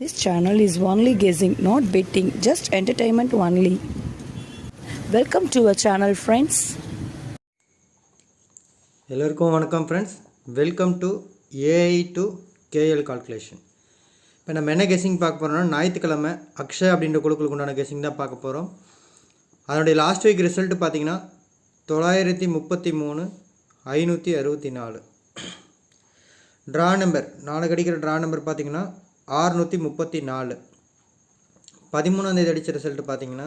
This channel is only guessing, not betting, just entertainment only. Welcome to our channel friends எல்லோருக்கும் வணக்கம் friends welcome to AI to KL calculation இப்போ நம்ம என்ன guessing பார்க்க போகிறோம்னா ஞாயிற்றுக்கிழமை அக்ஷய் அப்படின்ற குழுக்களுக்கு உண்டான கெஸிங் தான் பார்க்க போகிறோம் அதனுடைய லாஸ்ட் வீக் ரிசல்ட் பார்த்தீங்கன்னா தொள்ளாயிரத்தி முப்பத்தி மூணு ஐநூற்றி அறுபத்தி நாலு. ட்ரா நம்பர் நாளைக்கு அடிக்கிற ட்ரா நம்பர் பார்த்தீங்கன்னா ஆறுநூற்றி முப்பத்தி நாலு. பதிமூணாந்தேதி அடித்த ரிசல்ட்டு பார்த்தீங்கன்னா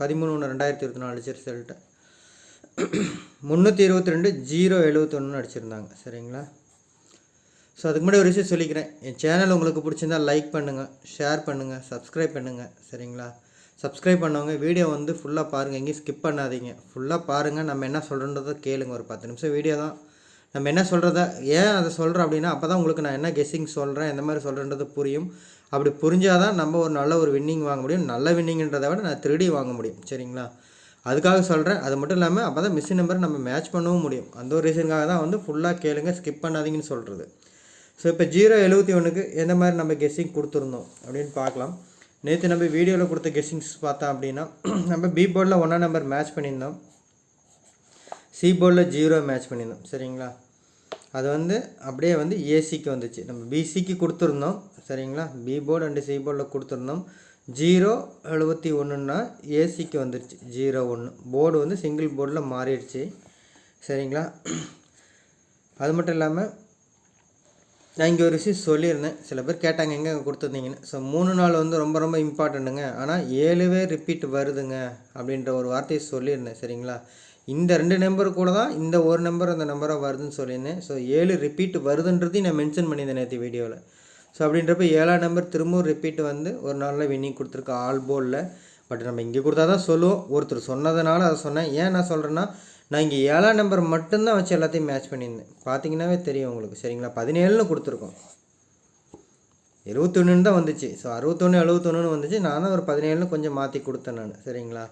பதிமூணு ஒன்று ரெண்டாயிரத்தி இருபத்தி நாலு அடித்த ரிசல்ட்டு முந்நூற்றி இருபத்தி ரெண்டு ஜீரோ எழுபத்தொன்னு அடிச்சிருந்தாங்க. சரிங்களா? ஸோ அதுக்கு முன்னாடி ஒரு விஷயம் சொல்லிக்கிறேன். என் சேனல் உங்களுக்கு பிடிச்சிருந்தா லைக் பண்ணுங்கள் ஷேர் பண்ணுங்கள் சப்ஸ்கிரைப் பண்ணுங்கள் சரிங்களா? சப்ஸ்கிரைப் பண்ணவங்க வீடியோ வந்து ஃபுல்லாக பாருங்கள் எங்கேயும் ஸ்கிப் பண்ணாதீங்க. ஃபுல்லாக பாருங்கள் நம்ம என்ன சொல்கிறன்றதை கேளுங்க. ஒரு பத்து நிமிஷம் வீடியோ தான். நம்ம என்ன சொல்கிறத ஏன் அதை சொல்கிறோம் அப்படின்னா அப்போ தான் உங்களுக்கு நான் என்ன கெஸ்ஸிங் சொல்கிறேன் எந்த மாதிரி சொல்கிறன்றது புரியும். அப்படி புரிஞ்சால் தான் நம்ம ஒரு நல்ல ஒரு வின்னிங் வாங்க முடியும். நல்ல வின்னிங்கன்றதை விட நான் திருடி வாங்க முடியும். சரிங்களா? அதுக்காக சொல்கிறேன் அது மட்டும் இல்லாமல் அப்போ தான் மிஷின் நம்பர் நம்ம மேட்ச் பண்ணவும் முடியும். அந்த ஒரு ரீசனுக்காக தான் வந்து ஃபுல்லாக கேளுங்க ஸ்கிப் பண்ணாதீங்கன்னு சொல்கிறது ஸோ இப்போ ஜீரோ எழுபத்தி ஒன்றுக்கு எந்த மாதிரி நம்ம கெஸ்ஸிங் கொடுத்துருந்தோம் அப்படின்னு பார்க்கலாம். நேற்று நம்ம வீடியோவில் கொடுத்த கெஸ்ஸிங்ஸ் பார்த்தோம் அப்படின்னா நம்ம பி போர்டில் ஒன்றா நம்பர் மேட்ச் பண்ணியிருந்தோம். சி போர்டில் ஜீரோ மேட்ச் பண்ணியிருந்தோம் சரிங்களா? அது வந்து அப்படியே வந்து ஏசிக்கு வந்துச்சு. நம்ம பிசிக்கு கொடுத்துருந்தோம். சரிங்களா? பி போர்டு அண்டு சி போர்டில் கொடுத்துருந்தோம். ஜீரோ எழுபத்தி ஒன்றுன்னா ஏசிக்கு வந்துருச்சு. ஜீரோ ஒன்று போர்டு வந்து சிங்கிள் போர்டில் மாறிடுச்சு. சரிங்களா? அது மட்டும் இல்லாமல் நான் இங்கே ஒரு விஷயம் சொல்லியிருந்தேன். சில பேர் கேட்டாங்க எங்கே கொடுத்துருந்தீங்கன்னு? ஸோ மூணு நாள் வந்து ரொம்ப ரொம்ப இம்பார்ட்டண்ட்டுங்க ஆனால் ஏழுவே ரிப்பீட் வருதுங்க அப்படின்ற ஒரு வார்த்தையை சொல்லியிருந்தேன். சரிங்களா? இந்த ரெண்டு நம்பர் கூட தான் இந்த ஒரு நம்பர் அந்த நம்பராக வருதுன்னு சொல்லியிருந்தேன். ஸோ ஏழு ரிப்பீட் வருதுன்றதையும் நான் மென்ஷன் பண்ணியிருந்தேன் நேற்று வீடியோவில் ஸோ அப்படின்றப்ப ஏழாம் நம்பர் திரும்பவும் ரிப்பீட் வந்து ஒரு நாளில் வின்னிங் கொடுத்துருக்கு ஆல் போலில். பட் நம்ம இங்கே கொடுத்தா தான் சொல்லுவோம். ஒருத்தர் சொன்னதுனால அதை சொன்னேன். ஏன் நான் சொல்கிறேன்னா நான் இங்கே ஏழாம் நம்பர் மட்டும்தான் வச்சு எல்லாத்தையும் மேட்ச் பண்ணியிருந்தேன். பார்த்தீங்கன்னாவே தெரியும் உங்களுக்கு. சரிங்களா? பதினேழுன்னு கொடுத்துருக்கோம். இருபத்தொன்னுன்னு தான் வந்துச்சு. ஸோ அறுபத்தொன்று எழுபத்தொன்னுன்னு வந்துச்சு. நான் தான் ஒரு பதினேழுன்னு கொஞ்சம் மாற்றி கொடுத்தேன் நான். சரிங்களா?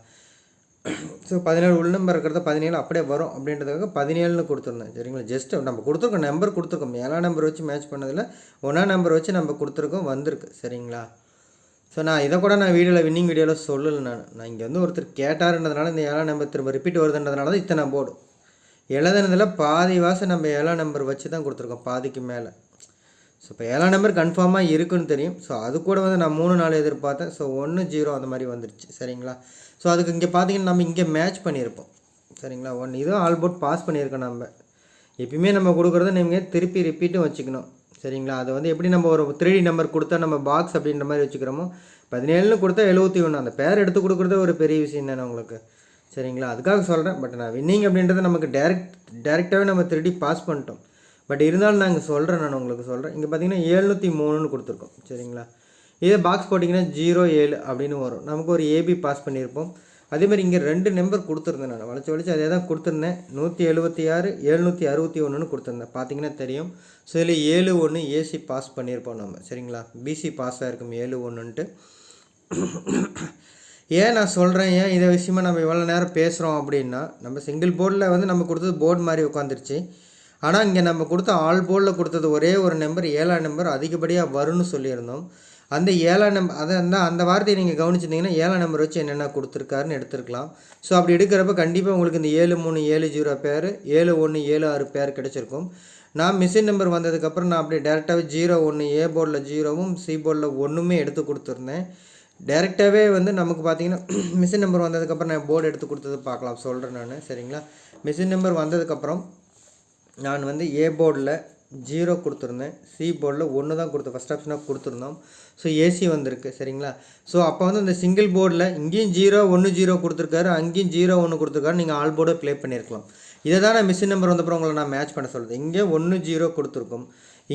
ஸோ பதினேழு உள் நம்பர் இருக்கிறத பதினேழு அப்படியே வரும் அப்படின்றதுக்காக பதினேழுன்னு கொடுத்துருந்தேன். சரிங்களா? ஜஸ்ட் நம்ம கொடுத்துருக்கோம் நம்பர் கொடுத்துருக்கோம். ஏழாம் நம்பர் வச்சு மேட்ச் பண்ணதில் ஒன்றாம் நம்பர் வச்சு நம்ம கொடுத்துருக்கோம் வந்திருக்கு. சரிங்களா? ஸோ நான் இதை கூட நான் வீடியோவில் வின்னிங் வீடியோவில் சொல்லலை நான். நான் இங்கே வந்து ஒருத்தர் கேட்டாருன்றதுனால இந்த ஏழாம் நம்பர் திரும்ப ரிப்பீட் வருதுன்றதுனால தான் இத்தனை போர்டு எழுதுனதில் பாதி வாசம் நம்ம ஏழாம் நம்பர் வச்சு தான் கொடுத்துருக்கோம் பாதிக்கு மேலே. ஸோ இப்போ ஏழாம் நம்பர் கன்ஃபார்மாக இருக்குன்னு தெரியும். ஸோ அது கூட வந்து நான் மூணு நாள் எதிர்பார்த்தேன். ஸோ ஒன்று ஜீரோ அந்த மாதிரி வந்துருச்சு. சரிங்களா? ஸோ அதுக்கு இங்கே பார்த்தீங்கன்னா நம்ம இங்கே மேட்ச் பண்ணியிருப்போம். சரிங்களா? ஒன்று இதுவும் ஆல் போட் பாஸ் பண்ணியிருக்கோம் நம்ம. எப்பயுமே நம்ம கொடுக்குறத நீங்கள் திருப்பி ரிப்பீட்டும் வச்சுக்கணும். சரிங்களா? அது வந்து எப்படி நம்ம ஒரு த்ரீ நம்பர் கொடுத்தா நம்ம பாக்ஸ் அப்படின்ற மாதிரி வச்சுக்கிறோமோ பதினேழுன்னு கொடுத்தா எழுபத்தி ஒன்று அந்த பேர் எடுத்து கொடுக்குறதே ஒரு பெரிய விஷயம் தானே உங்களுக்கு. சரிங்களா? அதுக்காக சொல்கிறேன் பட் நான் வின்னிங் அப்படின்றத நமக்கு டேரெக்ட் டேரெக்டாகவே நம்ம திருடி பாஸ் பண்ணிட்டோம். பட் இருந்தாலும் நான் இங்கே சொல்கிறேன் நான் உங்களுக்கு சொல்கிறேன் இங்கே பார்த்தீங்கன்னா எழுநூற்றி மூணுன்னு கொடுத்துருக்கோம். சரிங்களா? இதே பாக்ஸ் போட்டிங்கன்னா ஜீரோ ஏழு அப்படின்னு வரும். நமக்கு ஒரு ஏபி பாஸ் பண்ணியிருப்போம். அதேமாதிரி இங்கே ரெண்டு நம்பர் கொடுத்துருந்தேன் நான். வளைச்சி வளைச்சி அதே தான் கொடுத்துருந்தேன். நூற்றி எழுபத்தி ஆறு எழுநூற்றி அறுபத்தி ஒன்றுன்னு கொடுத்துருந்தேன். பார்த்தீங்கன்னா தெரியும். ஸோ இதில் ஏழு ஒன்று ஏசி பாஸ் பண்ணியிருப்போம் நம்ம. சரிங்களா? பிசி பாஸாக இருக்கும் ஏழு ஒன்றுன்ட்டு ஏன் நான் சொல்கிறேன் ஏன் இதை விஷயமா நம்ம இவ்வளோ நேரம் பேசுகிறோம் அப்படின்னா நம்ம சிங்கிள் போர்டில் வந்து நம்ம கொடுத்தது போர்டு மாதிரி உட்காந்துருச்சு ஆனால் இங்கே நம்ம கொடுத்த ஆல் போர்டில் கொடுத்தது ஒரே ஒரு நம்பர் ஏழாம் நம்பர் அதிகப்படியாக வரும்னு சொல்லியிருந்தோம். அந்த ஏழாம் நம்பர் அதை அந்த அந்த வார்த்தையை நீங்கள் கவனிச்சிருந்தீங்கன்னா ஏழாம் நம்பர் வச்சு என்னென்ன கொடுத்துருக்காருன்னு எடுத்துருக்கலாம். ஸோ அப்படி எடுக்கிறப்ப கண்டிப்பாக உங்களுக்கு இந்த ஏழு மூணு ஏழு ஜீரோ பேர் ஏழு ஒன்று ஏழு ஆறு பேர் கிடச்சிருக்கும். நான் மிஷின் நம்பர் வந்ததுக்கப்புறம் நான் அப்படியே டேரெக்டாகவே ஜீரோ ஒன்று ஏ போர்டில் ஜீரோவும் சி போர்டில் ஒன்றுமே எடுத்து கொடுத்துருந்தேன். டேரெக்டாகவே வந்து நமக்கு பார்த்தீங்கன்னா மிஷின் நம்பர் வந்ததுக்கப்புறம் நான் போர்டு எடுத்து கொடுத்தது பார்க்கலாம். சொல்கிறேன் நான். சரிங்களா? மிஷின் நம்பர் வந்ததுக்கப்புறம் நான் வந்து ஏ போர்டில் ஜீரோ கொடுத்துருந்தேன். சி போர்டில் ஒன்று தான் கொடுத்து ஃபஸ்ட் ஆப்ஷனாக கொடுத்துருந்தோம். ஸோ ஏசி வந்திருக்கு சரிங்களா? ஸோ அப்போ வந்து இந்த சிங்கிள் போர்டில் இங்கேயும் ஜீரோ ஒன்று ஜீரோ கொடுத்துருக்காரு அங்கேயும் ஜீரோ ஒன்று கொடுத்துருக்காரு நீங்கள் ஆல் போர்டை ப்ளே பண்ணியிருக்கலாம் இதை தான் நான் மிஷின் நம்பர் வந்தப்பறம் உங்களை நான் மேட்ச் பண்ண சொல்லுது இங்கே ஒன்று ஜீரோ கொடுத்துருக்கோம்.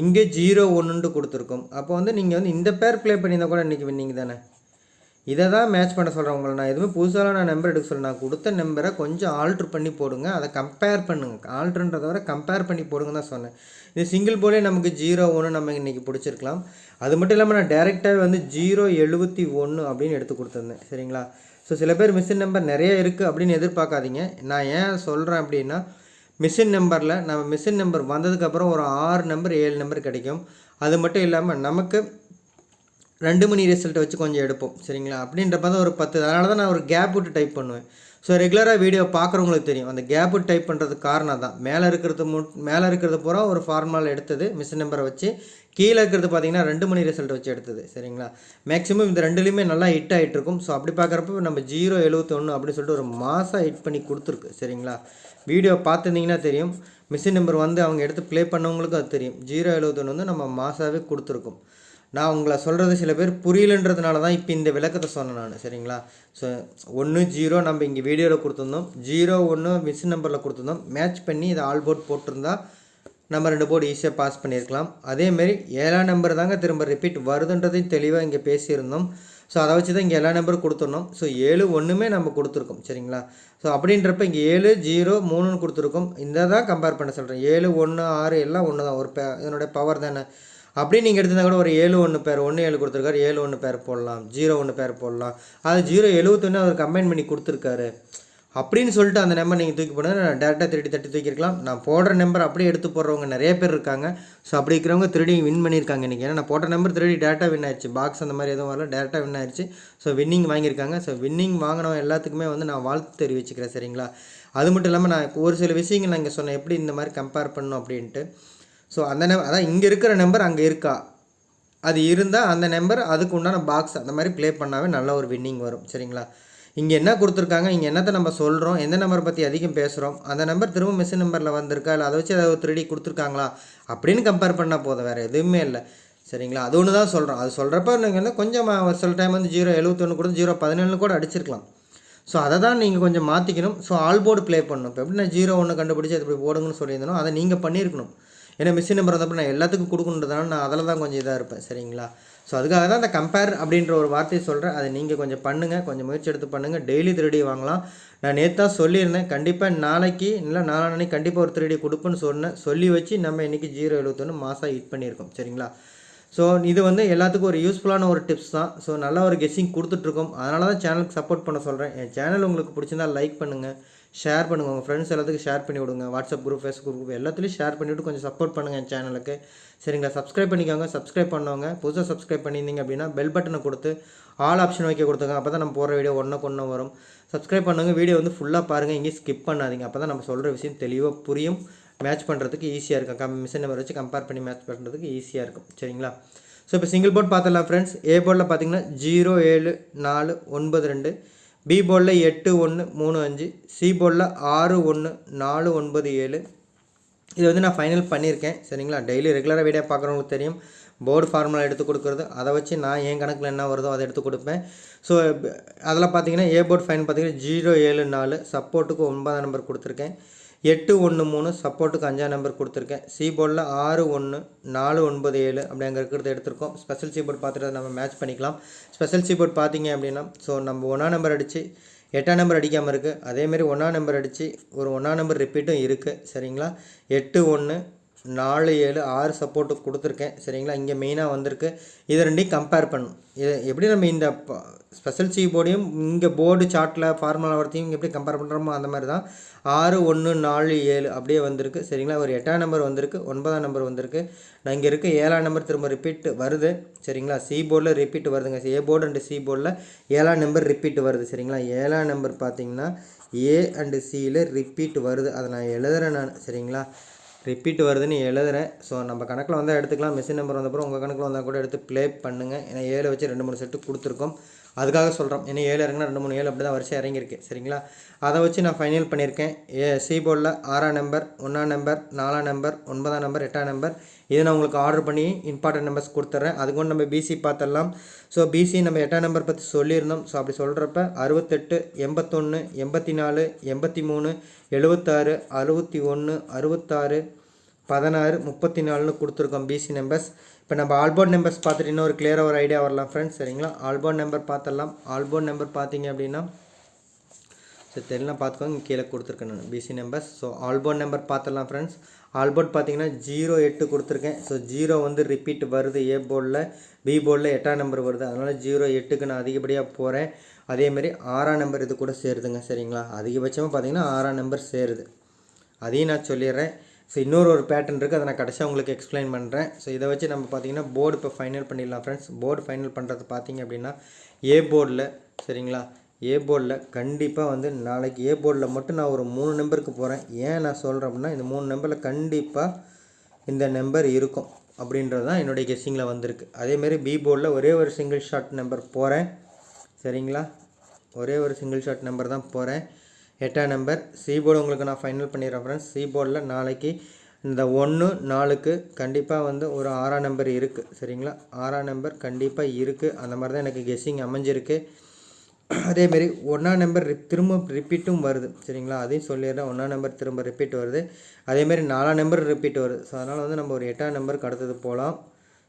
இங்கே ஜீரோ ஒன்றுன்ட்டு கொடுத்துருக்கோம். அப்போ வந்து நீங்கள் வந்து இந்த பேர் ப்ளே பண்ணியிருந்தால் கூட இன்றைக்கி வின்னிங் தானே? இதை தான் மேட்ச் பண்ண சொல்கிறேன் உங்களை. நான் எதுவுமே புதுசாக நான் நம்பர் எடுக்க சொல்ல நான் கொடுத்த நம்பரை கொஞ்சம் ஆல்ட்ரு பண்ணி போடுங்க. அதை கம்பேர் பண்ணுங்க. ஆல்ட்ருன்றதை விட கம்பேர் பண்ணி போடுங்க தான் சொன்னேன். இது சிங்கிள் போலே நமக்கு ஜீரோ ஒன்று நம்ம இன்றைக்கி பிடிச்சிருக்கலாம். அது மட்டும் இல்லாமல் நான் டேரெக்டாக வந்து ஜீரோ எழுபத்தி ஒன்று அப்படின்னு எடுத்து கொடுத்துருந்தேன். சரிங்களா? ஸோ சில பேர் மிஷின் நம்பர் நிறைய இருக்குது அப்படின்னு எதிர்பார்க்காதீங்க. நான் ஏன் சொல்கிறேன் அப்படின்னா மிஷின் நம்பரில் நம்ம மிஷின் நம்பர் வந்ததுக்கப்புறம் ஒரு ஆறு நம்பர் ஏழு நம்பர் கிடைக்கும். அது மட்டும் இல்லாமல் நமக்கு ரெண்டு மணி ரிசல்ட்டை வச்சு கொஞ்சம் எடுப்போம் சரிங்களா? அப்படின்றப்ப தான் ஒரு பத்து அதனால தான் நான் ஒரு கேப் விட்டு டைப் பண்ணுவேன். ஸோ ரெகுலராக வீடியோ பார்க்குறவங்களுக்கு தெரியும். அந்த கேப் விட்டு டைப் பண்ணுறதுக்கு காரணம் தான் மேலே இருக்கிறது மு மேலே இருக்கிறது பூரா ஒரு ஃபார்மால் எடுத்தது மிஷின் நம்பரை வச்சு. கீழே இருக்கிறது பார்த்தீங்கன்னா ரெண்டு மணி ரிசல்ட் வச்சு எடுத்தது சரிங்களா? மேக்ஸிமம் இந்த ரெண்டுலேயுமே நல்லா ஹிட் ஆகிட்டு இருக்கும். ஸோ அப்படி பார்க்குறப்ப நம்ம ஜீரோ எழுபத்தொன்று அப்படின்னு சொல்லிட்டு ஒரு மாதம் ஹிட் பண்ணி கொடுத்துருக்கு சரிங்களா? வீடியோ பார்த்துருந்தீங்கன்னா தெரியும். மிஷின் நம்பர் வந்து அவங்க எடுத்து ப்ளே பண்ணவங்களுக்கும் அது தெரியும். ஜீரோ எழுபத்தொன்று வந்து நம்ம மாசாவே கொடுத்துருக்கோம். நான் உங்களை சொல்கிறது சில பேர் புரியலன்றதுனால தான் இப்போ இந்த விளக்கத்தை சொன்னேன் நான் சரிங்களா? ஸோ ஒன்று ஜீரோ நம்ம இங்கே வீடியோவில் கொடுத்துருந்தோம். ஜீரோ ஒன்று மிஸ் நம்பரில் கொடுத்துருந்தோம். மேட்ச் பண்ணி இதை ஆல் போர்ட் போட்டிருந்தா நம்ம ரெண்டு போர்டு ஈஸியாக பாஸ் பண்ணியிருக்கலாம். அதேமாரி ஏழாம் நம்பர் தாங்க திரும்ப ரிப்பீட் வருதுன்றதையும் தெளிவாக இங்கே பேசியிருந்தோம். ஸோ அதை வச்சு தான் இங்கே எல்லா நம்பரும் கொடுத்துருந்தோம் ஸோ ஏழு ஒன்றுமே நம்ம கொடுத்துருக்கோம் சரிங்களா? ஸோ அப்படின்றப்ப இங்கே ஏழு ஜீரோ மூணுன்னு கொடுத்துருக்கோம். இந்த தான் கம்பேர் பண்ண சொல்கிறேன் ஏழு ஒன்று ஆறு எல்லாம் ஒன்று தான் ஒரு ப இதனுடைய பவர் தானே? அப்படியே நீங்கள் எடுத்திருந்தா கூட ஒரு ஏழு ஒன்று பேர் ஒன்று ஏழு கொடுத்துருக்காரு ஏழு ஒன்று பேர் போடலாம் ஜீரோ ஒன்று பேர் போடலாம். அது ஜீரோ எழுபத்தொன்று அவர் கம்பைன் பண்ணி கொடுத்துருக்காரு. அப்படின்னு சொல்லிட்டு அந்த நம்பர் நீங்கள் தூக்கி போடுங்க நான் டேரெக்டாக திருடி தட்டி தூக்கியிருக்கலாம். நான் போடுற நம்பர் அப்படியே எடுத்து போடுறவங்க நிறைய பேர் இருக்காங்க. ஸோ அப்படி இருக்கிறவங்க திருடி வின் பண்ணியிருக்காங்க இன்றைக்கி ஏன்னா நான் போட்ட நம்பர் திருடி டேரெக்டாக வின் ஆயிடுச்சு பாக்ஸ் அந்த மாதிரி எதுவும் வரல டேரெக்டாக வின் ஆயிடுச்சு ஸோ வின்னிங் வாங்கியிருக்காங்க. ஸோ வின்னிங் வாங்கினவங்க எல்லாத்துக்குமே வந்து நான் வாழ்த்து தெரிவிச்சுக்கிறேன் சரிங்களா? அது மட்டும் இல்லாமல் நான் ஒரு சில விஷயங்கள் நான் இங்கே சொன்னேன். எப்படி இந்த மாதிரி கம்பேர் பண்ணணும் அப்படின்ட்டு. ஸோ அந்த நம்பர் அதான் இங்கே இருக்கிற நம்பர் அங்கே இருக்கா? அது இருந்தால் அந்த நம்பர் அதுக்கு உண்டான பாக்ஸ் அந்த மாதிரி ப்ளே பண்ணாவே நல்ல ஒரு வின்னிங் வரும். சரிங்களா? இங்கே என்ன கொடுத்துருக்காங்க? இங்கே என்னத்தை நம்ம சொல்கிறோம் எந்த நம்பரை பற்றி அதிகம் பேசுகிறோம் அந்த நம்பர் திரும்ப மிஷின் நம்பரில் வந்திருக்கா? இல்லை அதை வச்சு ஏதாவது ஒரு த்ரீடி கொடுத்துருக்காங்களா? அப்படின்னு கம்பேர் பண்ணால் போதும். வேறு எதுவுமே இல்லை. சரிங்களா? அது ஒன்று தான் சொல்கிறோம் அது சொல்கிறப்ப நீங்கள் வந்து கொஞ்சம் ஒரு சில டைம் வந்து ஜீரோ எழுபத்தொன்று கூட ஜீரோ பதினேழு கூட அடிச்சிருக்கலாம். ஸோ அதை தான் நீங்கள் கொஞ்சம் மாற்றிக்கணும் ஸோ ஆல் போர்டு ப்ளே பண்ணணும். இப்போ எப்படி நான் ஜீரோ ஒன்று கண்டுபிடிச்சி அது இப்படி போடுங்கன்னு சொல்லியிருந்தனோ அதை நீங்கள் பண்ணியிருக்கணும். ஏன்னா மிஷின் நம்பர் வந்தப்போ நான் எல்லாத்துக்கும் கொடுக்கணுன்றதுனால நான் அதில் தான் கொஞ்சம் இதாக இருப்பேன் சரிங்களா? ஸோ அதுக்காக தான் அந்த கம்பேர் அப்படின்ற ஒரு வார்த்தையை சொல்கிறேன் அதை நீங்கள் கொஞ்சம் பண்ணுங்கள் கொஞ்சம் முயற்சி எடுத்து பண்ணுங்கள் டெய்லி திருடி வாங்கலாம். நான் நேற்று தான் சொல்லியிருந்தேன் கண்டிப்பாக நாளைக்கு இல்லை நாளான்னைக்கு கண்டிப்பாக ஒரு திருடி கொடுப்பேன்னு சொன்னேன். சொல்லி வச்சு நம்ம இன்றைக்கி ஜீரோ எழுபத்தொன்று மாதம் ஹிட் பண்ணியிருக்கோம் சரிங்களா? ஸோ இது வந்து எல்லாத்துக்கும் ஒரு யூஸ்ஃபுல்லான ஒரு டிப்ஸ் தான். ஸோ நல்ல ஒரு கெஸ்ஸிங் கொடுத்துட்ருக்கோம் அதனால தான் சேனலுக்கு சப்போர்ட் பண்ண சொல்கிறேன் என் சேனல் உங்களுக்கு பிடிச்சிருந்தா லைக் பண்ணுங்கள் ஷேர் பண்ணுங்கள் உங்கள் ஃப்ரெண்ட்ஸ் எல்லாத்துக்கும் ஷேர் பண்ணி விடுங்க. வாட்ஸ்அப் குரூப் ஃபேஸ்புக் குரூப் எல்லாத்துலேயும் ஷேர் பண்ணிவிட்டு கொஞ்சம் சப்போர்ட் பண்ணுங்கள் என் சேனலுக்கு சரிங்களா? சப்ஸ்கிரைப் பண்ணிக்கோங்க. சப்ஸ்கிரைப் பண்ணவங்க புதுசாக சப்ஸ்கிரைப் பண்ணியிருந்தீங்க அப்படின்னா பெல் பட்டனை கொடுத்து ஆல் ஆப்ஷன் வைக்க கொடுத்துங்க அப்போ தான் நம்ம போகிற வீடியோ ஒன்றுக்கு ஒன்று வரும். சப்ஸ்கிரைப் பண்ணுங்க. வீடியோ வந்து ஃபுல்லாக பாருங்கள் எங்கேயும் ஸ்கிப் பண்ணாதீங்க. அப்போ தான் நம்ம சொல்கிற விஷயம் தெளிவாக புரியும். மேட்ச் பண்ணுறதுக்கு ஈஸியாக இருக்கும். கம் மிஷின் நம்பர் வச்சு கம்பேர் பண்ணி மேட்ச் பண்ணுறதுக்கு ஈஸியாக இருக்கும். சரிங்களா? ஸோ இப்போ சிங்கிள் போர்ட் பார்த்துடலாம் ஃப்ரெண்ட்ஸ் ஏ போர்டில் பார்த்தீங்கன்னா ஜீரோ ஏழு நாலு ஒன்பது ரெண்டு. பி போர்டில் எட்டு ஒன்று மூணு அஞ்சு சி போர்டில் ஆறு ஒன்று நாலு ஒன்பது ஏழு. இது வந்து நான் ஃபைனல் பண்ணியிருக்கேன். சரிங்களா? டெய்லி ரெகுலராக வீடியோ பார்க்குறவங்களுக்கு தெரியும். போர்டு ஃபார்முலா எடுத்து கொடுக்குறது. அதை வச்சு நான் என் கணக்கில் என்ன வருதோ அதை எடுத்து கொடுப்பேன். ஸோ அதில் பார்த்தீங்கன்னா ஏ போர்டு ஃபைன் பார்த்தீங்கன்னா ஜீரோ ஏழு நாலு. சப்போர்ட்டுக்கு ஒன்பதாம் நம்பர் கொடுத்துருக்கேன். எட்டு ஒன்று மூணு சப்போர்ட்டுக்கு அஞ்சாம் நம்பர் கொடுத்துருக்கேன். சி போர்டில் ஆறு ஒன்று நாலு ஒன்பது ஏழு அப்படி அங்கே இருக்கிறத எடுத்திருக்கோம். ஸ்பெஷல் சி பார்த்துட்டு அதை நம்ம மேட்ச் பண்ணிக்கலாம். ஸ்பெஷல் சி பார்த்தீங்க அப்படின்னா ஸோ நம்ம ஒன்றாம் நம்பர் அடித்து எட்டாம் நம்பர் அடிக்காமல் இருக்குது அதேமாரி ஒன்றாம் நம்பர் அடித்து ஒரு ஒன்றாம் நம்பர் ரிப்பீட்டும் இருக்குது சரிங்களா? எட்டு ஒன்று நாலு ஏழு ஆறு சப்போர்ட்டு கொடுத்துருக்கேன். சரிங்களா? இங்கே மெயினாக வந்திருக்கு. இதை ரெண்டையும் கம்பேர் பண்ணும் இது எப்படி நம்ம இந்த ஸ்பெஷல் சி போர்டையும் இங்கே போர்டு சார்ட்டில் ஃபார்முலா வரத்தையும் எப்படி கம்பேர் பண்ணுறோமோ அந்த மாதிரி தான் ஆறு ஒன்று நாலு ஏழு அப்படியே வந்திருக்கு. சரிங்களா? ஒரு எட்டாம் நம்பர் வந்திருக்கு ஒன்பதாம் நம்பர் வந்திருக்கு. நான் இங்கே இருக்க ஏழாம் நம்பர் திரும்ப ரிப்பீட் வருது. சரிங்களா? சி போர்டில் ரிப்பீட் வருதுங்க. ஏ போர்டு அண்டு சி போர்டில் ஏழாம் நம்பர் ரிப்பீட் வருது. சரிங்களா? ஏழாம் நம்பர் பார்த்தீங்கன்னா ஏ அண்டு சியில் ரிப்பீட் வருது. அதை நான் எழுதுகிறேன் நான். சரிங்களா? ரிப்பீட் வருதுன்னு எழுதுகிறேன் ஸோ நம்ம கணக்கில் வந்தால் எடுத்துக்கலாம். மிஷின் நம்பர் வந்தப்பறம் உங்கள் கணக்கில் வந்தால் கூட எடுத்து ப்ளே பண்ணுங்கள் ஏன்னா ஏழை வச்சு ரெண்டு மூணு செட்டு கொடுத்துருக்கோம். அதுக்காக சொல்கிறோம் ஏன்னா ஏழு இறங்கினா ரெண்டு மூணு ஏழு அப்படி தான் வரிசை இறங்கியிருக்கு. சரிங்களா? அதை வச்சு நான் ஃபைனல் பண்ணியிருக்கேன். ஏ சி போர்டில் ஆறாம் நம்பர் ஒன்றாம் நம்பர் நாலாம் நம்பர் ஒன்பதாம் நம்பர் எட்டாம் நம்பர் இதை நான் உங்களுக்கு ஆர்டர் பண்ணி இம்பார்ட்டன்ட் நம்பர்ஸ் கொடுத்துட்றேன் அது கொண்டு நம்ம பிசி பார்த்துடலாம். ஸோ பிசி நம்ம எட்டாம் நம்பர் பற்றி சொல்லியிருந்தோம். ஸோ அப்படி சொல்கிறப்ப அறுபத்தெட்டு எண்பத்தொன்று எண்பத்தி நாலு எண்பத்தி மூணு எழுபத்தாறு அறுபத்தி ஒன்று அறுபத்தாறு பதினாறு முப்பத்தி நாலுன்னு கொடுத்துருக்கோம் பிசி நம்பர்ஸ் இப்போ நம்ம ஆல்போர்ட் நம்பர்ஸ் பார்த்துட்டு இன்னொரு கிளியராக ஒரு ஐடியா வரலாம் ஃப்ரெண்ட்ஸ் சரிங்களா? ஆல்போர்ட் நம்பர் பார்த்துடலாம். ஆல்போர்ட் நம்பர் பார்த்தீங்க அப்படின்னா ஸோ தெரியலாம் பார்த்துக்கோங்க. கீழே கொடுத்துருக்கேன் நான் PC numbers so all board number பார்த்துடலாம் ஃப்ரெண்ட்ஸ் ஆல்போர்ட் பார்த்தீங்கன்னா ஜீரோ எட்டு கொடுத்துருக்கேன். ஸோ ஜீரோ வந்து ரிப்பீட் வருது ஏ போர்டில் பி போர்டில் எட்டாம் நம்பர் வருது. அதனால் ஜீரோ எட்டுக்கு நான் அதிகப்படியாக போகிறேன் அதேமாரி ஆறாம் நம்பர் இது கூட சேருதுங்க சரிங்களா? அதிகபட்சமாக பார்த்தீங்கன்னா ஆறாம் நம்பர் சேருது. அதையும் நான் சொல்லிடுறேன். ஸோ இன்னொரு ஒரு பேட்டர்ன் இருக்குது அதை நான் கடைசியாக உங்களுக்கு எக்ஸ்பிளைன் பண்ணுறேன் ஸோ இதை வச்சு நம்ம பார்த்தீங்கன்னா போர்டு இப்போ ஃபைனல் பண்ணிடலாம் ஃப்ரெண்ட்ஸ் போர்டு ஃபைனல் பண்ணுறது பார்த்தீங்க அப்படின்னா ஏ போர்டில் சரிங்களா? ஏ போர்டில் கண்டிப்பாக வந்து நாளைக்கு ஏ போர்டில் மட்டும் நான் ஒரு மூணு நம்பருக்கு போகிறேன் ஏன் நான் சொல்கிறேன் அப்படின்னா இந்த மூணு நம்பரில் கண்டிப்பாக இந்த நம்பர் இருக்கும் அப்படின்றது தான் என்னுடைய கெஸ்ஸிங்கில் வந்திருக்கு. அதேமாரி பி போர்டில் ஒரே ஒரு சிங்கிள் ஷாட் நம்பர் போகிறேன் சரிங்களா? ஒரே ஒரு சிங்கிள் ஷாட் நம்பர் தான் போகிறேன் எட்டாம் நம்பர். சி போர்டு உங்களுக்கு நான் ஃபைனல் பண்ணிடுறேன் ஃப்ரெண்ட்ஸ் சி போர்டில் நாளைக்கு இந்த ஒன்று நாலுக்கு கண்டிப்பாக வந்து ஒரு ஆறாம் நம்பர் இருக்குது சரிங்களா? ஆறாம் நம்பர் கண்டிப்பாக இருக்குது அந்த மாதிரி தான் எனக்கு கெஸ்ஸிங் அமைஞ்சிருக்கு. அதேமாரி ஒன்றாம் நம்பர் ரிப் திரும்ப ரிப்பீட்டும் வருது. சரிங்களா? அதையும் சொல்லிடுறேன். ஒன்றாம் நம்பர் திரும்ப ரிப்பீட் வருது. அதேமாரி நாலாம் நம்பர் ரிப்பீட் வருது. ஸோ அதனால் வந்து நம்ம ஒரு எட்டாம் நம்பருக்கு அடுத்தது போகலாம்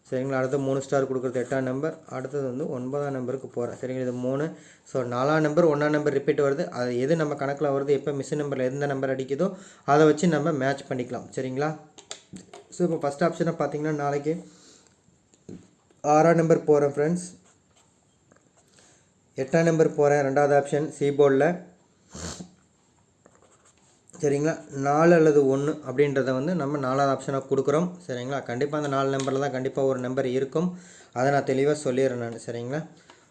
சரிங்களா? அடுத்து மூணு ஸ்டார் கொடுக்குறது எட்டாம் நம்பர் அடுத்தது வந்து ஒன்பதாம் நம்பருக்கு போகிறேன் சரிங்களா? இது மூணு. ஸோ நாலாம் நம்பர் ஒன்றாம் நம்பர் ரிப்பீட் வருது. அது எது நம்ம கணக்கில் வருது எப்போ மிஸ் நம்பரில் எந்த நம்பர் அடிக்குதோ அதை வச்சு நம்ம மேட்ச் பண்ணிக்கலாம். சரிங்களா? ஸோ இப்போ ஃபஸ்ட் ஆப்ஷனை பார்த்தீங்கன்னா நாளைக்கு ஆறாம் நம்பர் போகிறேன் ஃப்ரெண்ட்ஸ் எட்டாம் நம்பர் போகிறேன் ரெண்டாவது ஆப்ஷன் சி போர்டில் சரிங்களா? நாலு அல்லது ஒன்று அப்படின்றத வந்து நம்ம நாலாவது ஆப்ஷனாக கொடுக்குறோம். சரிங்களா? கண்டிப்பாக அந்த நாலு நம்பரில் தான் கண்டிப்பாக ஒரு நம்பர் இருக்கும். அதை நான் தெளிவாக சொல்லிடுறேன் நான். சரிங்களா?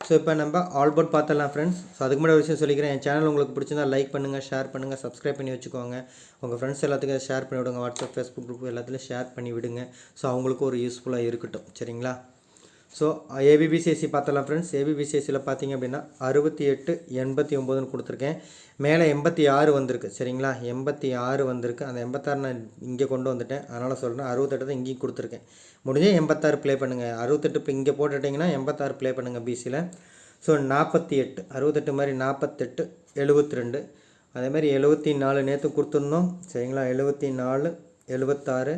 ஸோ இப்போ நம்ம ஆல்போர்ட் பார்த்துடலாம் ஃப்ரெண்ட்ஸ் ஸோ அதுக்கு முன்னாடி ஒரு விஷயம் சொல்லிக்கிறேன். என் சேனல் உங்களுக்கு பிடிச்சிருந்தா லைக் பண்ணுங்கள் ஷேர் பண்ணுங்கள் சப்ஸ்கிரைப் பண்ணி வச்சுக்கோங்க. உங்கள் ஃப்ரெண்ட்ஸ் எல்லாத்துக்கும் ஷேர் பண்ணி விடுங்க. வாட்ஸ்அப் ஃபேஸ்புக் குரூப் எல்லாத்துலேயும் ஷேர் பண்ணி விடுங்க. ஸோ அவங்களுக்கும் ஒரு யூஸ்ஃபுல்லாக இருக்கட்டும். சரிங்களா? ஸோ ஏபிபிசிஎஸ்சி பார்த்தலாம் ஃப்ரெண்ட்ஸ் ஏபிபிசிஎஸ்சியில் பார்த்தீங்க அப்படின்னா அறுபத்தி எட்டு எண்பத்தி ஒம்போதுன்னு கொடுத்துருக்கேன். மேலே எண்பத்தி ஆறு வந்திருக்கு சரிங்களா? எண்பத்தி ஆறு வந்திருக்கு. அந்த எண்பத்தாறு நான் இங்கே கொண்டு வந்துட்டேன். அதனால் சொல்கிறேன் அறுபத்தெட்டு தான் இங்கேயும் கொடுத்துருக்கேன். முடிஞ்சால் எண்பத்தாறு ப்ளே பண்ணுங்கள் அறுபத்தெட்டு இப்போ இங்கே போட்டுட்டிங்கன்னா எண்பத்தாறு ப்ளே பண்ணுங்கள் பிசியில் ஸோ நாற்பத்தி எட்டு அறுபத்தெட்டு மாதிரி நாற்பத்தெட்டு எழுபத்தி ரெண்டு. அதேமாதிரி எழுபத்தி நாலு நேற்று கொடுத்துருந்தோம் சரிங்களா? எழுபத்தி நாலு எழுபத்தாறு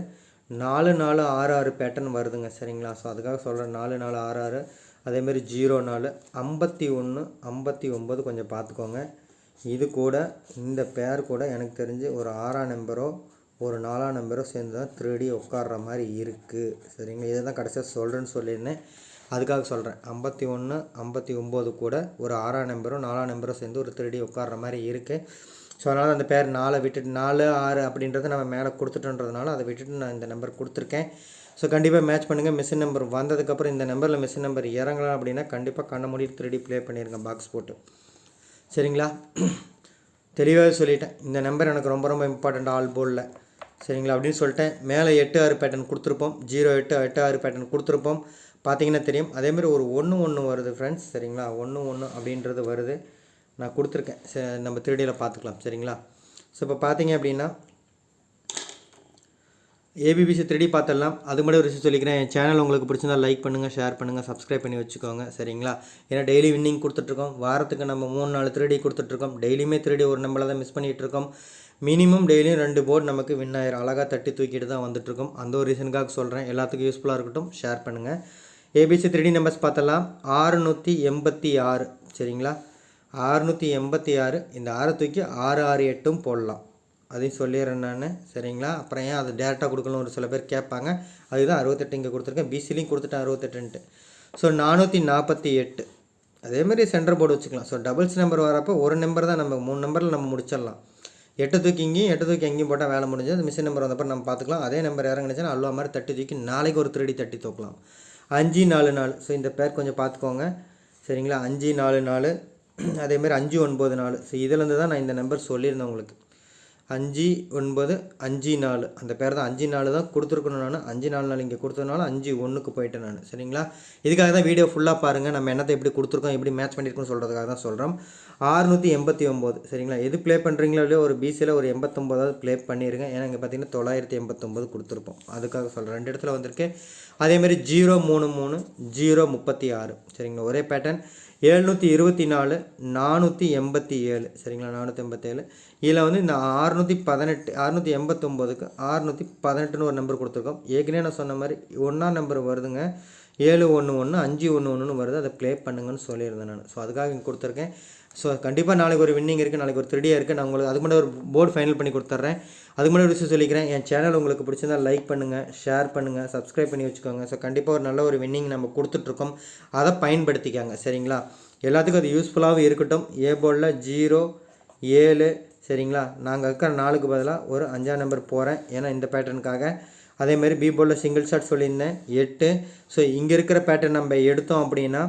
நாலு நாலு ஆறு ஆறு பேட்டர்ன் வருதுங்க சரிங்களா? ஸோ அதுக்காக சொல்கிறேன் நாலு நாலு ஆறு ஆறு. அதேமாரி ஜீரோ நாலு ஐம்பத்தி ஒன்று ஐம்பத்தி ஒம்பது கொஞ்சம் பார்த்துக்கோங்க. இது கூட இந்த பேர் கூட எனக்கு தெரிஞ்சு ஒரு ஆறாம் நம்பரோ ஒரு நாலாம் நம்பரோ சேர்ந்து தான் திருடி உட்கார்ற மாதிரி இருக்குது சரிங்களா? இதை தான் கடைசியாக சொல்கிறேன்னு சொல்லியிருந்தேன். அதுக்காக சொல்கிறேன் ஐம்பத்தி ஒன்று ஐம்பத்தி ஒம்பது கூட ஒரு ஆறாம் நம்பரும் நாலாம் நம்பரும் சேர்ந்து ஒரு திருடி உட்கார்ற மாதிரி இருக்குது ஸோ அதனால் அந்த பேர் நாலை விட்டுட்டு நாலு ஆறு அப்படின்றத நம்ம மேலே கொடுத்துட்டோன்றதுனால அதை விட்டுட்டு நான் இந்த நம்பர் கொடுத்துருக்கேன். ஸோ கண்டிப்பாக மேட்ச் பண்ணுங்கள் மிஷின் நம்பர் வந்ததுக்கப்புறம் இந்த நம்பரில் மிஷின் நம்பர் இறங்கலாம் அப்படின்னா கண்டிப்பாக கண்ண மூடி திருடி ப்ளே பண்ணிடுங்க பாக்ஸ் போட்டு. சரிங்களா? தெளிவாக சொல்லிட்டேன். இந்த நம்பர் எனக்கு ரொம்ப ரொம்ப இம்பார்ட்டண்ட் ஆல் போலில் சரிங்களா? அப்படின்னு சொல்லிட்டேன். மேலே எட்டு ஆறு பேட்டர்ன் கொடுத்துருப்போம். ஜீரோ எட்டு எட்டு ஆறு பேட்டர்ன் கொடுத்துருப்போம். பார்த்தீங்கன்னா தெரியும். அதேமாதிரி ஒரு ஒன்று ஒன்று வருது ஃப்ரெண்ட்ஸ் சரிங்களா? ஒன்று ஒன்று அப்படின்றது வருது. நான் கொடுத்துருக்கேன். சரி நம்ம த்ரீடியில் பார்த்துக்கலாம். சரிங்களா? ஸோ இப்போ பார்த்தீங்க அப்படின்னா ஏபிபிசி த்ரீடி பார்த்துடலாம். அது மட்டும் ஒரு விஷயம் சொல்லிக்கிறேன். என் சேனல் உங்களுக்கு பிடிச்சிருந்தா லைக் பண்ணுங்கள் ஷேர் பண்ணுங்கள் சப்ஸ்கிரைப் பண்ணி வச்சுக்கோங்க. சரிங்களா? ஏன்னா டெய்லி வின்னிங் கொடுத்துட்ருக்கோம். வாரத்துக்கு நம்ம மூணு நாலு த்ரீடி கொடுத்துட்ருக்கோம். டெய்லியுமே த்ரீடி ஒரு நம்மளை தான் மிஸ் பண்ணிகிட்டு இருக்கோம் மினிமம் டெய்லியும் ரெண்டு போர்டு நமக்கு வின் ஆயிரும். அழகாக தட்டி தூக்கிட்டு தான் வந்துட்டுருக்கோம் அந்த ஒரு ரீசனுக்காக சொல்கிறேன் எல்லாத்துக்கும் யூஸ்ஃபுல்லாக இருக்கட்டும். ஷேர் பண்ணுங்கள் ஏபிசி த்ரீடி நம்பர்ஸ் பார்த்தலாம் ஆறுநூற்றி எண்பத்தி ஆறு. சரிங்களா? ஆறுநூற்றி எண்பத்தி ஆறு. இந்த ஆறை தூக்கி ஆறு ஆறு எட்டும் போடலாம். அதையும் சொல்லிடுறேன் நான். சரிங்களா? அப்புறம் ஏன் அதை டேரெக்டாக கொடுக்கணும் ஒரு சில பேர் கேட்பாங்க. அதுதான் அறுபத்தெட்டு இங்கே கொடுத்துருக்கேன். பிசிலையும் கொடுத்துட்டேன் அறுபத்தெட்டுன்ட்டு. ஸோ நானூற்றி நாற்பத்தி எட்டு. அதேமாதிரி சென்டர் போர்டு வச்சுக்கலாம். ஸோ டபுள்ஸ் நம்பர் வரப்போ ஒரு நம்பர் தான் நம்ம மூணு நம்பரில் நம்ம முடிச்சிடலாம். எட்டு தூக்கி இங்கேயும் எட்டு தூக்கி எங்கேயும் போட்டால் வேலை முடிஞ்சது. அந்த மிஷின் நம்பர் வந்தப்போ நம்ம பார்த்துக்கலாம். அதே நம்பர் இறங்குனுச்சுன்னா அல்வா மாதிரி தட்டி தூக்கி நாளைக்கு ஒரு திருடி தட்டி தூக்கலாம். அஞ்சு நாலு நாலு. ஸோ இந்த பேர் கொஞ்சம் பார்த்துக்கோங்க. சரிங்களா? அஞ்சு நாலு நாலு. அதேமாரி அஞ்சு ஒன்பது நாலு. ஸோ இதுலேருந்து தான் நான் இந்த நம்பர் சொல்லியிருந்தேன் உங்களுக்கு. அஞ்சு ஒன்பது அஞ்சு நாலு. அந்த பேர் தான் அஞ்சு நாலு தான் கொடுத்துருக்கணும் நான். அஞ்சு நாலு நாள் இங்கே கொடுத்ததுனால அஞ்சு ஒன்றுக்கு போயிட்டேன் நான். சரிங்களா? இதுக்காக தான் வீடியோ ஃபுல்லாக பாருங்கள் நம்ம என்னத்தை எப்படி கொடுத்துருக்கோம் எப்படி மேட்ச் பண்ணியிருக்கோம்னு சொல்கிறதுக்காக தான் சொல்கிறோம் ஆறுநூற்றி எண்பத்தி ஒம்பது சரிங்களா? எது ப்ளே பண்ணுறீங்களோ இல்லையோ ஒரு பிசியில் ஒரு எண்பத்தொம்போதாவது ப்ளே பண்ணிடுங்க ஏன்னா இங்கே பார்த்தீங்கன்னா தொள்ளாயிரத்தி எண்பத்தொம்போது கொடுத்துருப்போம். அதுக்காக சொல்கிறேன் ரெண்டு இடத்துல வந்திருக்கு. அதேமாரி ஜீரோ மூணு மூணு ஜீரோ முப்பத்தி ஆறு. சரிங்களா? ஒரே பேட்டர்ன் எழுநூற்றி இருபத்தி நாலு நானூற்றி எண்பத்தி ஏழு. சரிங்களா? நானூற்றி எண்பத்தேழு இதில் வந்து இந்த அறுநூற்றி பதினெட்டு அறுநூற்றி எண்பத்தொம்போதுக்கு அறுநூற்றி பதினெட்டுன்னு ஒரு நம்பர் கொடுத்துருக்கோம். ஏற்கனவே நான் சொன்ன மாதிரி ஒன்றா நம்பர் வருதுங்க. ஏழு ஒன்று ஒன்று அஞ்சு ஒன்று ஒன்றுன்னு வருது. அதை ப்ளே பண்ணுங்கன்னு சொல்லியிருந்தேன் நான். ஸோ அதுக்காக இங்கே கொடுத்துருக்கேன். ஸோ கண்டிப்பாக நாளைக்கு ஒரு வின்னிங் இருக்குது நாளைக்கு ஒரு த்ரெடியாக இருக்குது நான் உங்களுக்கு அதுக்கு முன்னாடி ஒரு போர்டு ஃபைனல் பண்ணி கொடுத்துட்றேன் அதுக்கு முன்னாடி ஒரு விஷயம் சொல்லிக்கிறேன். என் சேனல் உங்களுக்கு பிடிச்சிருந்தா லைக் பண்ணுங்கள் ஷேர் பண்ணுங்கள் சப்ஸ்கிரைப் பண்ணி வச்சுக்கோங்க. ஸோ கண்டிப்பாக ஒரு நல்ல ஒரு வின்னிங் நம்ம கொடுத்துட்ருக்கோம். அதை பயன்படுத்திக்காங்க சரிங்களா? எல்லாத்துக்கும் அது யூஸ்ஃபுல்லாகவும் இருக்கட்டும். ஏ போர்டில் ஜீரோ ஏழு சரிங்களா? நாங்கள் இருக்கிற நாளுக்கு பதிலாக ஒரு அஞ்சாம் நம்பர் போகிறேன் ஏன்னா இந்த பேட்டர்னுக்காக அதேமாதிரி பி போர்டில் சிங்கிள் ஷாட் சொல்லியிருந்தேன் எட்டு. ஸோ இங்கே இருக்கிற பேட்டர்ன் நம்ம எடுத்தோம் அப்படின்னா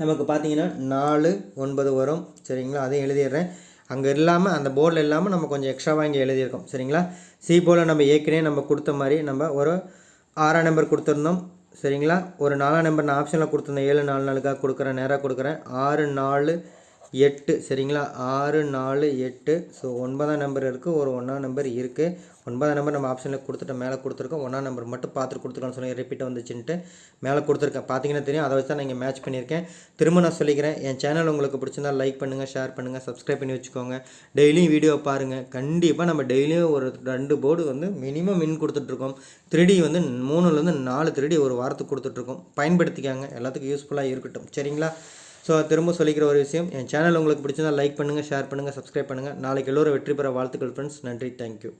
நமக்கு பார்த்தீங்கன்னா நாலு ஒன்பது வரும். சரிங்களா? அதையும் எழுதிடுறேன். அங்கே இல்லாமல் அந்த போர்டில் இல்லாமல் நம்ம கொஞ்சம் எக்ஸ்ட்ராவாக இங்கே எழுதியிருக்கோம். சரிங்களா? சி போல் நம்ம ஏற்கனவே நம்ம கொடுத்த மாதிரி நம்ம ஒரு ஆறாம் நம்பர் கொடுத்துருந்தோம். சரிங்களா? ஒரு நாலாம் நம்பர் நான் ஆப்ஷனில் கொடுத்துருந்தேன். ஏழு நாலு நாளுக்காக கொடுக்குறேன். நேராக கொடுக்குறேன். ஆறு நாலு எட்டு சரிங்களா? ஆறு நாலு எட்டு. ஸோ ஒன்பதாம் நம்பர் இருக்குது ஒரு ஒன்றாம் நம்பர் இருக்குது ஒன்பதாம் நம்பர் நம்ம ஆப்ஷனில் கொடுத்துட்டோம் மேலே கொடுத்துருக்கோம். ஒன்றாம் நம்பர் மட்டும் பார்த்துட்டு கொடுத்துருக்கோம்னு சொல்லி ரிப்பீட் வந்துச்சுன்ட்டு மேலே கொடுத்துருக்கேன். பார்த்தீங்கன்னா தெரியும் அதை வச்சு தான் நான் இங்கே மேட்ச் பண்ணியிருக்கேன். திரும்ப நான் சொல்லிக்கிறேன் என் சேனல் உங்களுக்கு பிடிச்சிருந்தா லைக் பண்ணுங்கள் ஷேர் பண்ணுங்கள் சப்ஸ்கிரைப் பண்ணி வச்சுக்கோங்க. டெய்லியும் வீடியோ பாருங்கள் கண்டிப்பாக நம்ம டெய்லியும் ஒரு ரெண்டு போர்டு வந்து மினிமம் மின் கொடுத்துட்ருக்கோம். த்ரீடி வந்து மூணுலேருந்து நாலு த்ரீடி ஒரு வாரத்துக்கு கொடுத்துட்ருக்கோம். பயன்படுத்திக்காங்க. எல்லாத்துக்கும் யூஸ்ஃபுல்லாக இருக்கட்டும். சரிங்களா? ஸோ திரும்ப சொல்லிக்கிற ஒரு விஷயம் என் சேனல் உங்களுக்கு பிடிச்சிருந்தா லைக் பண்ணுங்கள் ஷேர் பண்ணுங்கள் சப்ஸ்கிரைப் பண்ணுங்கள் நாளைக்கு எல்லோரும் வெற்றி பெற வாழ்த்துக்கள் ஃப்ரெண்ட்ஸ் நன்றி. தேங்க்யூ